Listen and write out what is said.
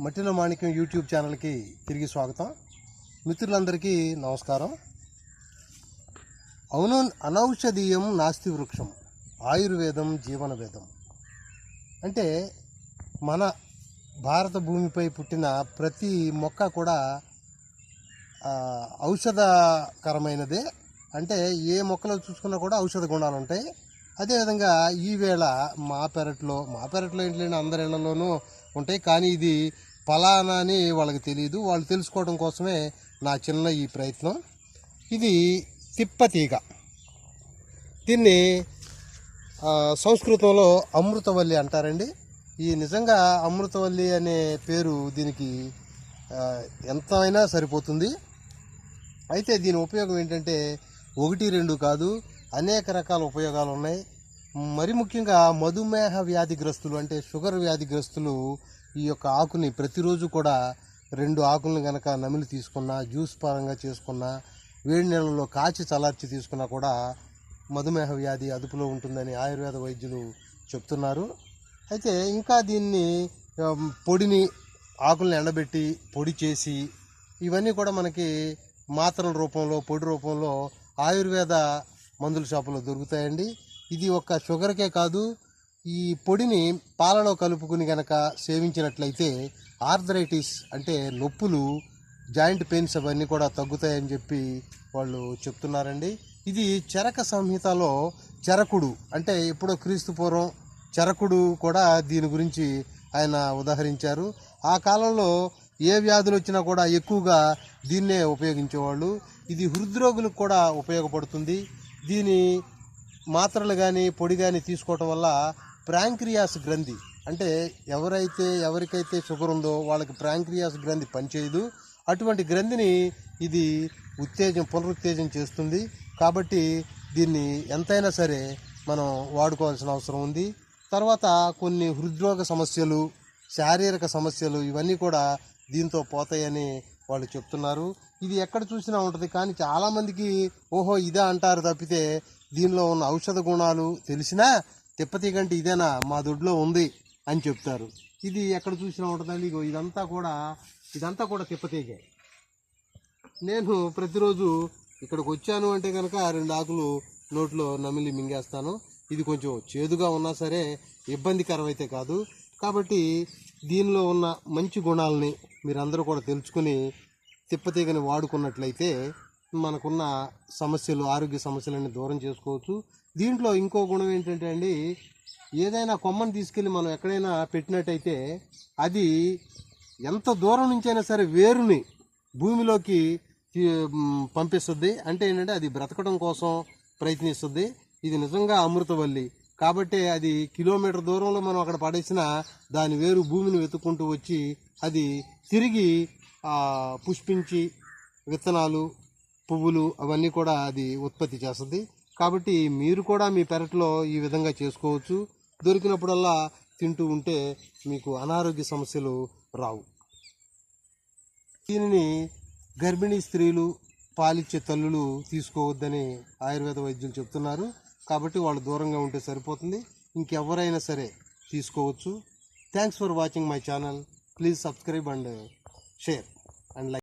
మట్టిలో మాణిక్యం యూట్యూబ్ ఛానల్కి తిరిగి స్వాగతం. మిత్రులందరికీ నమస్కారం. అవును అనౌషధీయం నాస్తి వృక్షం ఆయుర్వేదం జీవన వేదం. అంటే మన భారత భూమిపై పుట్టిన ప్రతి మొక్క కూడా ఔషధకరమైనదే. అంటే ఏ మొక్కలో చూసుకున్నా కూడా ఔషధ గుణాలు ఉంటాయి. అదేవిధంగా ఈవేళ మా పెరట్లో మా పెరట్లో ఇంట్లో అందరి ఇళ్ళలోనూ ఉంటాయి. కానీ ఇది ఫలానా అని వాళ్ళకి తెలియదు వాళ్ళు తెలుసుకోవడం కోసమే నా చిన్న ఈ ప్రయత్నం. ఇది తిప్పతీగ. దీన్ని సంస్కృతంలో అమృతవల్లి అంటారండి. ఈ నిజంగా అమృతవల్లి అనే పేరు దీనికి ఎంతైనా సరిపోతుంది. అయితే దీని ఉపయోగం ఏంటంటే ఒకటి రెండు కాదు అనేక రకాల ఉపయోగాలు ఉన్నాయి. మరి ముఖ్యంగా మధుమేహ వ్యాధిగ్రస్తులు అంటే షుగర్ వ్యాధిగ్రస్తులు ఈ యొక్క ఆకుని ప్రతిరోజు కూడా రెండు ఆకులను కనుక నమిలి తీసుకున్నా జ్యూస్ పరంగా చేసుకున్నా వేడి నీళ్ళలో కాచి చల్లార్చి తీసుకున్నా కూడా మధుమేహ వ్యాధి అదుపులో ఉంటుందని ఆయుర్వేద వైద్యులు చెప్తున్నారు. అయితే ఇంకా దీన్ని పొడిని ఆకులను ఎండబెట్టి పొడి చేసి ఇవన్నీ కూడా మనకి మాత్రల రూపంలో పొడి రూపంలో ఆయుర్వేద మందుల షాపులో దొరుకుతాయండి. ఇది ఒక షుగర్కే కాదు ఈ పొడిని పాలలో కలుపుకుని గనక సేవించినట్లయితే ఆర్థరైటిస్ అంటే నొప్పులు జాయింట్ పెయిన్స్ అవన్నీ కూడా తగ్గుతాయని చెప్పి వాళ్ళు చెప్తున్నారండి. ఇది చరక సంహితలో చరకుడు అంటే ఎప్పుడో క్రీస్తు పూర్వం చరకుడు కూడా దీని గురించి ఆయన ఉదాహరించారు. ఆ కాలంలో ఏ వ్యాధులు వచ్చినా కూడా ఎక్కువగా దీన్నే ఉపయోగించేవాళ్ళు. ఇది హృద్రోగులకు కూడా ఉపయోగపడుతుంది. దీని మాత్రలు కానీ పొడి కానీ తీసుకోవటం వల్ల ప్రాంక్రియాస్ గ్రంథి. అంటే ఎవరైతే ఎవరికైతే షుగర్ ఉందో వాళ్ళకి ప్రాంక్రియాస్ గ్రంథి పనిచేయదు. అటువంటి గ్రంథిని ఇది ఉత్తేజం పునరుత్తేజం చేస్తుంది. కాబట్టి దీన్ని ఎంతైనా సరే మనం వాడుకోవాల్సిన అవసరం ఉంది. తర్వాత కొన్ని హృద్రోగ సమస్యలు శారీరక సమస్యలు ఇవన్నీ కూడా దీంతో పోతాయని వాళ్ళు చెప్తున్నారు. ఇది ఎక్కడ చూసినా ఉంటుంది. కానీ చాలామందికి ఓహో ఇదే అంటారు తప్పితే దీనిలో ఉన్న ఔషధ గుణాలు తెలిసినా తిప్పతీగంటే ఇదేనా మా దొడ్లో ఉంది అని చెప్తారు. ఇది ఎక్కడ చూసినా ఉంటుందండి. ఇగో ఇదంతా కూడా ఇదంతా కూడా తిప్పతీగే నేను ప్రతిరోజు ఇక్కడికి వచ్చాను అంటే కనుక రెండు ఆకులు నోట్లో నమిలి మింగేస్తాను. ఇది కొంచెం చేదుగా ఉన్నా సరే ఇబ్బందికరమైతే కాదు. కాబట్టి దీనిలో ఉన్న మంచి గుణాలని మీరందరూ కూడా తెలుసుకుని తిప్పతీగని వాడుకున్నట్లయితే మనకున్న సమస్యలు ఆరోగ్య సమస్యలన్నీ దూరం చేసుకోవచ్చు. దీంట్లో ఇంకో గుణం ఏంటంటే అండి ఏదైనా కొమ్మను తీసుకెళ్ళి మనం ఎక్కడైనా పెట్టినట్టయితే అది ఎంత దూరం నుంచైనా సరే వేరుని భూమిలోకి పంపిస్తుంది. అంటే ఏంటంటే అది బ్రతకడం కోసం ప్రయత్నిస్తుంది. ఇది నిజంగా అమృతవల్లి. కాబట్టి అది కిలోమీటర్ దూరంలో మనం అక్కడ పడేసిన దాని వేరు భూమిని వెతుక్కుంటూ వచ్చి అది తిరిగి పుష్పించి విత్తనాలు పువ్వులు అవన్నీ కూడా అది ఉత్పత్తి చేస్తుంది. కాబట్టి మీరు కూడా మీ పెరట్లో ఈ విధంగా చేసుకోవచ్చు. దొరికినప్పుడల్లా తింటూ ఉంటే మీకు అనారోగ్య సమస్యలు రావు. దీనిని గర్భిణీ స్త్రీలు పాలిచ్చే తల్లులు తీసుకోవద్దని ఆయుర్వేద వైద్యులు చెప్తున్నారు. కాబట్టి వాళ్ళు దూరంగా ఉంటే సరిపోతుంది. ఇంకెవరైనా సరే తీసుకోవచ్చు. Thanks for watching my channel please subscribe and share and like